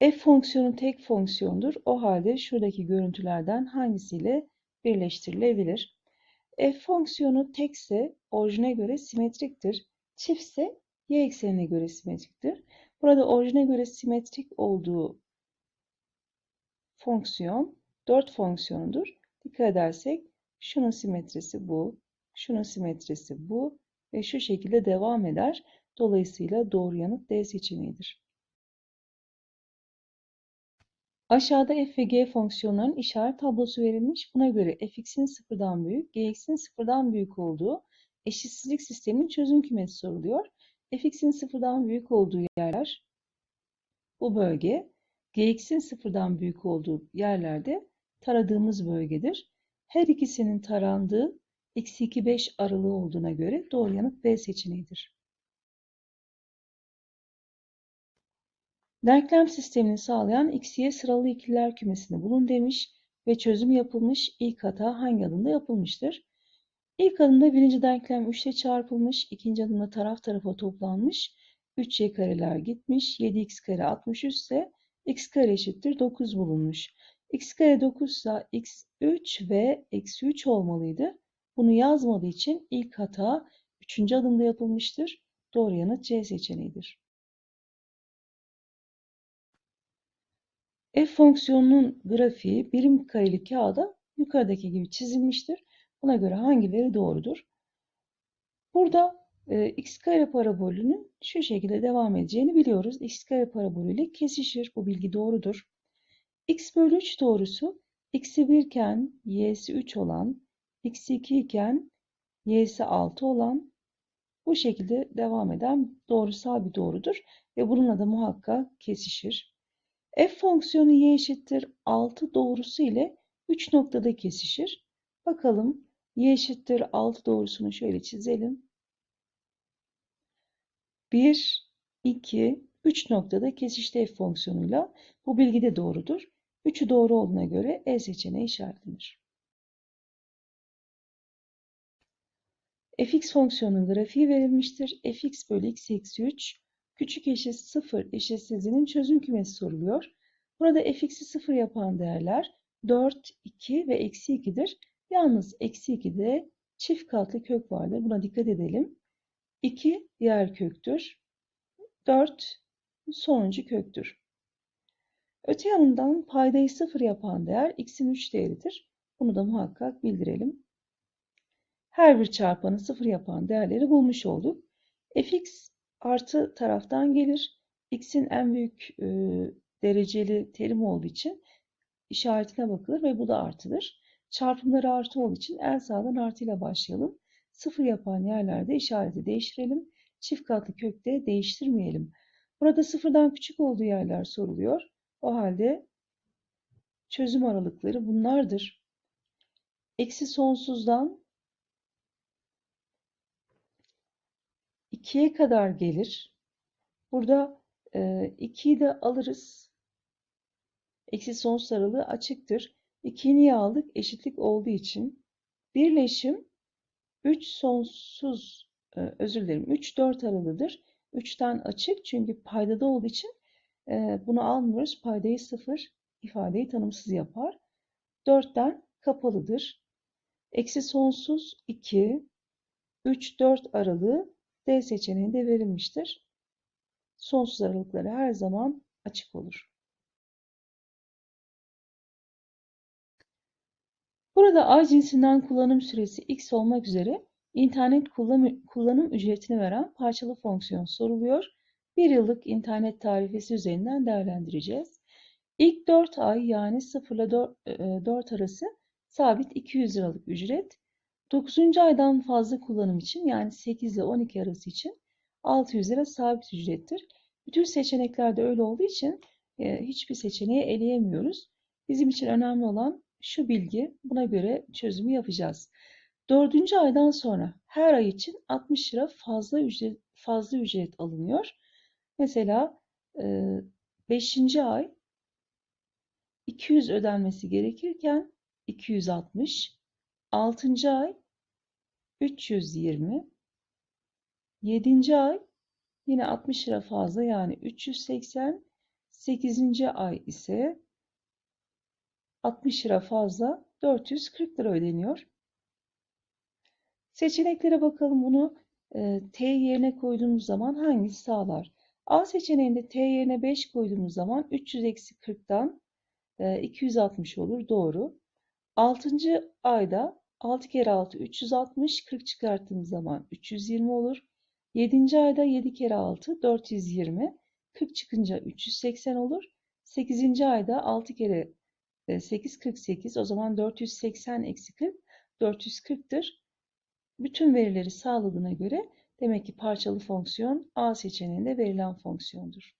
f fonksiyonu tek fonksiyondur. O halde şuradaki görüntülerden hangisiyle birleştirilebilir? f fonksiyonu tekse orijine göre simetriktir. Çiftse y eksenine göre simetriktir. Burada orijine göre simetrik olduğu fonksiyon 4 fonksiyonudur. Dikkat edersek şunun simetrisi bu, şunun simetrisi bu ve şu şekilde devam eder. Dolayısıyla doğru yanıt D seçeneğidir. Aşağıda f ve g fonksiyonlarının işaret tablosu verilmiş. Buna göre fx'in sıfırdan büyük, gx'in sıfırdan büyük olduğu eşitsizlik sisteminin çözüm kümesi soruluyor. fx'in sıfırdan büyük olduğu yerler bu bölge, gx'in sıfırdan büyük olduğu yerlerde taradığımız bölgedir. Her ikisinin tarandığı x2 5 aralığı olduğuna göre doğru yanıt B seçeneğidir. Denklem sistemini sağlayan x'ye sıralı ikililer kümesini bulun demiş ve çözüm yapılmış. İlk hata hangi adımda yapılmıştır? İlk adımda birinci denklem 3 ile çarpılmış, ikinci adımda taraf tarafa toplanmış, 3y kareler gitmiş, 7x kare 63 ise x kare eşittir 9 bulunmuş. x kare 9 ise x 3 ve eksi 3 olmalıydı. Bunu yazmadığı için ilk hata 3. adımda yapılmıştır. Doğru yanıt C seçeneğidir. F fonksiyonunun grafiği birim kareli kağıda yukarıdaki gibi çizilmiştir. Buna göre hangi veri doğrudur? Burada e, x kare parabolünün şu şekilde devam edeceğini biliyoruz. x kare parabolüyle kesişir. Bu bilgi doğrudur. x bölü 3 doğrusu x'i 1 iken y'si 3 olan, x'i 2 iken y'si 6 olan bu şekilde devam eden doğrusal bir doğrudur. Ve bununla da muhakkak kesişir. F fonksiyonu y eşittir 6 doğrusu ile 3 noktada kesişir. Bakalım y eşittir 6 doğrusunu şöyle çizelim. 1, 2, 3 noktada kesişti f fonksiyonuyla. Bu bilgi de doğrudur. 3'ü doğru olduğuna göre E seçeneği işaretlenir. fx fonksiyonunun grafiği verilmiştir. fx bölü x eksi 3 küçük eşit 0 eşitsizliğinin çözüm kümesi soruluyor. Burada fx'i 0 yapan değerler 4, 2 ve eksi 2'dir. Yalnız eksi 2'de çift katlı kök vardır. Buna dikkat edelim. 2 diğer köktür. 4 sonuncu köktür. Öte yanından paydayı 0 yapan değer x'in 3 değeridir. Bunu da muhakkak bildirelim. Her bir çarpanı 0 yapan değerleri bulmuş olduk. fx artı taraftan gelir. x'in en büyük e, dereceli terim olduğu için işaretine bakılır ve bu da artıdır. Çarpımları artı olduğu için en sağdan artıyla başlayalım. Sıfır yapan yerlerde işareti değiştirelim. Çift katlı kökte değiştirmeyelim. Burada sıfırdan küçük olduğu yerler soruluyor. O halde çözüm aralıkları bunlardır. Eksi sonsuzdan 2'ye kadar gelir. Burada 2'yi e, de alırız. Eksi sonsuz aralığı açıktır. 2'yi niye aldık? Eşitlik olduğu için. Birleşim 3 sonsuz, e, özür dilerim 3 4 aralığıdır. 3'ten açık çünkü paydada olduğu için e, bunu almıyoruz. Paydayı 0 ifadeyi tanımsız yapar. 4'ten kapalıdır. Eksi sonsuz 2, 3, 4 aralığı D seçeneğinde verilmiştir. Sonsuz aralıkları her zaman açık olur. Burada A cinsinden kullanım süresi X olmak üzere internet kullanım, ücretini veren parçalı fonksiyon soruluyor. Bir yıllık internet tarifesi üzerinden değerlendireceğiz. İlk 4 ay yani 0 ile 4, 4 arası sabit 200 liralık ücret. 9. aydan fazla kullanım için yani 8 ile 12 arası için 600 lira sabit ücrettir. Bütün seçeneklerde öyle olduğu için e, hiçbir seçeneği eleyemiyoruz. Bizim için önemli olan şu bilgi. Buna göre çözümü yapacağız. Dördüncü aydan sonra her ay için 60 lira fazla ücret, fazla ücret alınıyor. Mesela 5. E, ay 200 ödenmesi gerekirken 260, 6. ay 320, 7. ay yine 60 lira fazla yani 380, 8. ay ise 60 lira fazla 440 lira ödeniyor. Seçeneklere bakalım bunu e, T yerine koyduğumuz zaman hangisi sağlar? A seçeneğinde T yerine 5 koyduğumuz zaman 300 eksi 40'tan e, 260 olur. Doğru. 6. ayda 6 kere 6 360 40 çıkarttığımız zaman 320 olur. 7. ayda 7 kere 6 420 40 çıkınca 380 olur. 8. ayda 6 kere 8 48 o zaman 480 eksi 40 440'tır. Bütün verileri sağladığına göre demek ki parçalı fonksiyon A seçeneğinde verilen fonksiyondur.